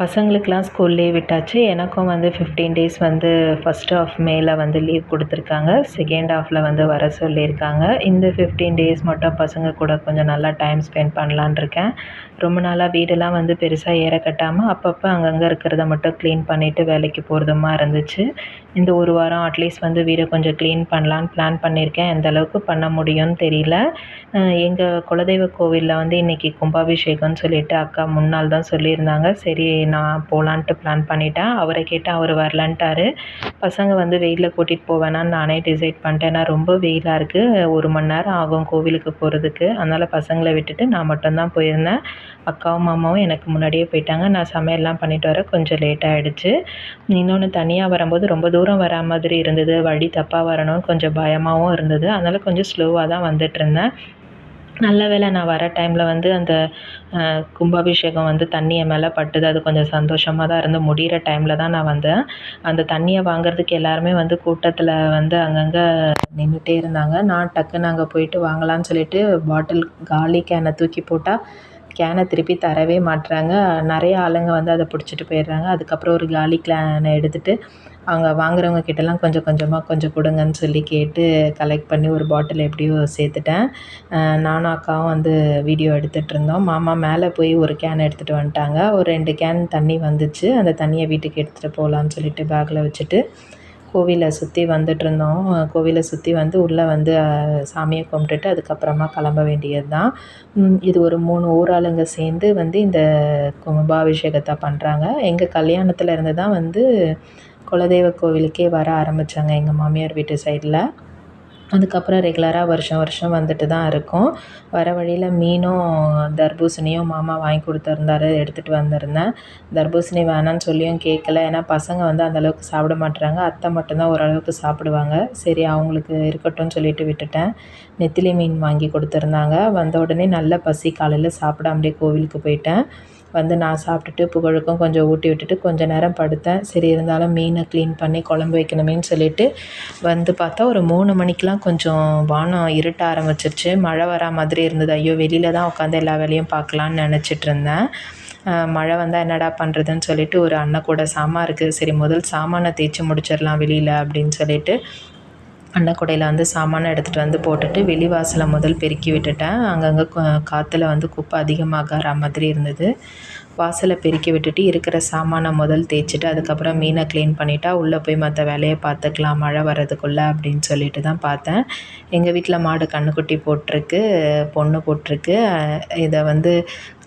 பசங்களுக்கெலாம் school leave விட்டாச்சு. எனக்கும் வந்து ஃபிஃப்டீன் டேஸ் வந்து ஃபஸ்ட் ஆஃப் மேல வந்து லீவ் கொடுத்துருக்காங்க. செகண்ட் ஆஃபில் வந்து வர சொல்லியிருக்காங்க. இந்த ஃபிஃப்டீன் டேஸ் மட்டும் பசங்க கூட கொஞ்சம் நல்லா டைம் ஸ்பெண்ட் பண்ணலான்னு இருக்கேன். ரொம்ப நாளாக வீடெல்லாம் வந்து பெருசாக ஏற கட்டாமல் அப்பப்போ அங்கங்கே இருக்கிறத மட்டும் க்ளீன் பண்ணிவிட்டு வேலைக்கு போகிறதுமா இருந்துச்சு. இந்த ஒரு வாரம் அட்லீஸ்ட் வந்து வீடை கொஞ்சம் க்ளீன் பண்ணலான்னு பிளான் பண்ணியிருக்கேன். எந்த அளவுக்கு பண்ண முடியும்னு தெரியல. எங்கள் குலதெய்வ கோவிலில் வந்து இன்றைக்கி கும்பாபிஷேகம்னு சொல்லிட்டு அக்கா முன்னாள் தான் சொல்லியிருந்தாங்க. சரி நான் போகலான்ட்டு பிளான் பண்ணிட்டேன். அவரை கேட்டால் அவர் வரலான்ட்டாரு. பசங்க வந்து வெயிலில் கூட்டிகிட்டு போவேணான்னு நானே டிசைட் பண்ணிட்டேன். ஏன்னா ரொம்ப வெயிலாக இருக்குது ஒரு மணி நேரம் ஆகும் கோவிலுக்கு போகிறதுக்கு அதனால் பசங்களை விட்டுட்டு நான் மட்டும்தான் போயிருந்தேன். அக்காவும் மாமாவும் எனக்கு முன்னாடியே போயிட்டாங்க. நான் சமையல்லாம் பண்ணிட்டு வர கொஞ்சம் லேட் ஆகிடுச்சு இன்னொன்று தனியாக வரும்போது ரொம்ப தூரம் வரா மாதிரி இருந்தது. வழி தப்பாக வரணும்னு கொஞ்சம் பயமாகவும் இருந்தது. அதனால் கொஞ்சம் ஸ்லோவாக தான் வந்துட்டு இருந்தேன். நல்ல வேளை நான் வர டைமில் வந்து அந்த கும்பாபிஷேகம் வந்து தண்ணி என் மேலே பட்டுது. அது கொஞ்சம் சந்தோஷமாக தான் இருந்து முடிகிற டைமில் தான் நான் வந்தேன். அந்த தண்ணியை வாங்குறதுக்கு எல்லாருமே வந்து கூட்டத்தில் வந்து அங்கங்கே நின்றுட்டே இருந்தாங்க. நான் டக்குன்னு அங்கே போயிட்டு வாங்கலான்னு சொல்லிட்டு பாட்டில் காலி கேனை தூக்கி போட்டால் கேனை திருப்பி தரவே மாட்டுறாங்க நிறைய ஆளுங்க வந்து அதை பிடிச்சிட்டு போயிடுறாங்க. அதுக்கப்புறம் ஒரு காலி கேனை எடுத்துகிட்டு அவங்க வாங்குறவங்க கிட்டலாம் கொஞ்சம் கொஞ்சமாக கொஞ்சம் கொடுங்கன்னு சொல்லி கேட்டு கலெக்ட் பண்ணி ஒரு பாட்டில் எப்படியோ சேர்த்துட்டேன். நானும் அக்காவும் வந்து வீடியோ எடுத்துகிட்ருந்தோம் மாமா மேலே போய் ஒரு கேன் எடுத்துகிட்டு வந்துட்டாங்க. ஒரு ரெண்டு கேன் தண்ணி வந்துச்சு. அந்த தண்ணியை வீட்டுக்கு எடுத்துகிட்டு போகலான்னு சொல்லிட்டு பேக்கில் வச்சுட்டு கோவிலை சுற்றி வந்துட்டுருந்தோம் கோவிலை சுற்றி வந்து உள்ளே வந்து சாமியை கும்பிட்டுட்டு அதுக்கப்புறமா கிளம்ப வேண்டியது தான் இது ஒரு மூணு ஊராளுங்க சேர்ந்து வந்து இந்த கும்பாபிஷேகத்தை பண்ணுறாங்க எங்கள் கல்யாணத்தில் இருந்து தான் வந்து குலதெய்வ கோவிலுக்கே வர ஆரம்பித்தாங்க எங்கள் மாமியார் வீட்டு சைடில் அதுக்கப்புறம் ரெகுலராக வருஷம் வருஷம் வந்துட்டு தான் இருக்கும். வர வழியில் மீனும் தர்பூசணியும் மாமா வாங்கி கொடுத்துருந்தாரு எடுத்துகிட்டு வந்திருந்தேன். தர்பூசணி வேணான்னு சொல்லியும் கேட்கல ஏன்னா பசங்க வந்து அந்தளவுக்கு சாப்பிட மாட்டுறாங்க. அத்தை மட்டும்தான் ஓரளவுக்கு சாப்பிடுவாங்க. சரி அவங்களுக்கு இருக்கட்டும்னு சொல்லிட்டு விட்டுட்டேன். நெத்திலி மீன் வாங்கி கொடுத்துருந்தாங்க. வந்த உடனே நல்ல பசி காலையில் சாப்பிடாமலே கோவிலுக்கு போயிட்டேன். வந்து நான் சாப்பிட்டுட்டு புகழுக்கும் கொஞ்சம் ஊட்டி விட்டுட்டு கொஞ்சம் நேரம் படுத்தேன். சரி இருந்தாலும் மீனை க்ளீன் பண்ணி குழம்பு வைக்கணுமேன்னு சொல்லிட்டு வந்து பார்த்தா ஒரு மூணு மணிக்கெலாம் கொஞ்சம் வானம் இருட்ட ஆரம்பிச்சிருச்சு. மழை வரா மாதிரி இருந்தது. ஐயோ வெளியில் தான் உட்காந்து எல்லா வேலையும் பார்க்கலான்னு நினச்சிட்டு இருந்தேன். மழை வந்தால் என்னடா பண்ணுறதுன்னு சொல்லிட்டு ஒரு அண்ணன் கூட சாமான் இருக்குது சரி முதல் சாமானை தேய்ச்சி முடிச்சிடலாம் வெளியில் அப்படின்னு சொல்லிட்டு அன்னக்கூடையில் வந்து சாமானை எடுத்துகிட்டு வந்து போட்டுட்டு வெளிவாசலை முதல் பெருக்கி விட்டுட்டேன். அங்கங்கே காற்றுல வந்து குப்பை அதிகமாகிற மாதிரி இருந்தது. வாசலை பெருக்கி விட்டுட்டு இருக்கிற சாமானை முதல் தேய்ச்சிட்டு அதுக்கப்புறம் மீனை க்ளீன் பண்ணிட்டா உள்ளே போய் மற்ற வேலையை பார்த்துக்கலாம் மழை வர்றதுக்குள்ளே அப்படின்னு சொல்லிட்டு தான் பார்த்தேன். எங்கள் வீட்டில் மாடு கன்றுக்குட்டி போட்டிருக்கு பொண்ணு போட்டிருக்கு. இதை வந்து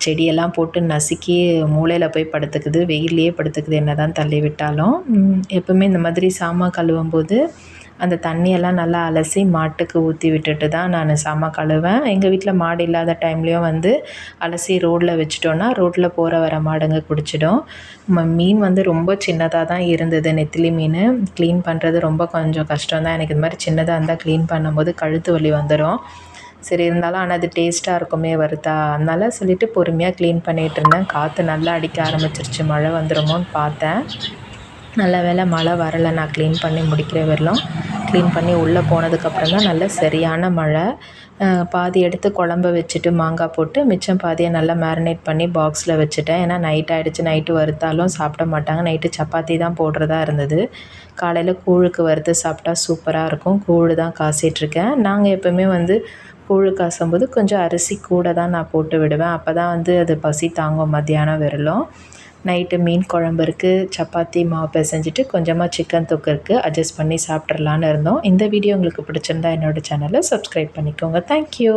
செடியெல்லாம் போட்டு நசுக்கி மூளையில் போய் படுத்துக்குது வெயிலே படுத்துக்குது என்ன தான் தள்ளி விட்டாலும். எப்போவுமே இந்த மாதிரி சாமான் கழுவும் போது அந்த தண்ணியெல்லாம் நல்லா அலசி மாட்டுக்கு ஊற்றி விட்டுட்டு தான் நான் செம கழுவேன். எங்கள் வீட்டில் மாடு இல்லாத டைம்லேயும் வந்து அலசி ரோட்டில் வச்சுட்டோன்னா ரோட்டில் போகிற வர மாடுங்க குடிச்சிடும். மீன் வந்து ரொம்ப சின்னதாக தான் இருந்தது நெத்திலி மீன். க்ளீன் பண்ணுறது ரொம்ப கொஞ்சம் கஷ்டம் தான். எனக்கு இது மாதிரி சின்னதாக இருந்தால் க்ளீன் பண்ணும்போது கழுத்து வலி வந்துடும் சரி இருந்தாலும் ஆனால் அது டேஸ்ட்டாக இருக்குமே வருதா? அதனால சொல்லிவிட்டு பொறுமையாக க்ளீன் பண்ணிகிட்டு இருந்தேன். காற்று நல்லா அடிக்க ஆரம்பிச்சிருச்சு. மழை வந்துடுமோன்னு பார்த்தேன். நல்ல வேலை மழை வரலை. நான் க்ளீன் பண்ணி முடிக்கிற வரலும் க்ளீன் பண்ணி உள்ளே போனதுக்கப்புறம் தான் நல்ல சரியான மழை. பாதி எடுத்து குழம்பு வச்சுட்டு மாங்காய் போட்டு மிச்சம் பாதியை நல்லா மேரினேட் பண்ணி பாக்ஸில் வச்சுட்டேன். ஏன்னா நைட் ஆகிடுச்சு நைட்டு வறுத்தாலும் சாப்பிட மாட்டாங்க. நைட்டு சப்பாத்தி தான் போடுறதா இருந்தது. காலையில் கூழுக்கு வறுத்து சாப்பிட்டா சூப்பராக இருக்கும். கூழ் தான் காசிட்ருக்கேன் நாங்கள் எப்போவுமே வந்து கூழ் காசும்போது கொஞ்சம் அரிசி கூட தான் நான் போட்டு விடுவேன். அப்போ தான் வந்து அது பசி தாங்கும் மத்தியானம் விரலும். நைட்டு மீன் குழம்பு இருக்குது சப்பாத்தி மாவு பிசைஞ்சிட்டு கொஞ்சமாக சிக்கன் தொக்கு இருக்குது அட்ஜஸ்ட் பண்ணி சாப்பிட்றலான்னு இருந்தோம். இந்த வீடியோ உங்களுக்கு பிடிச்சிருந்தா என்னோடய சேனலை சப்ஸ்கிரைப் பண்ணிக்கோங்க. தேங்க்யூ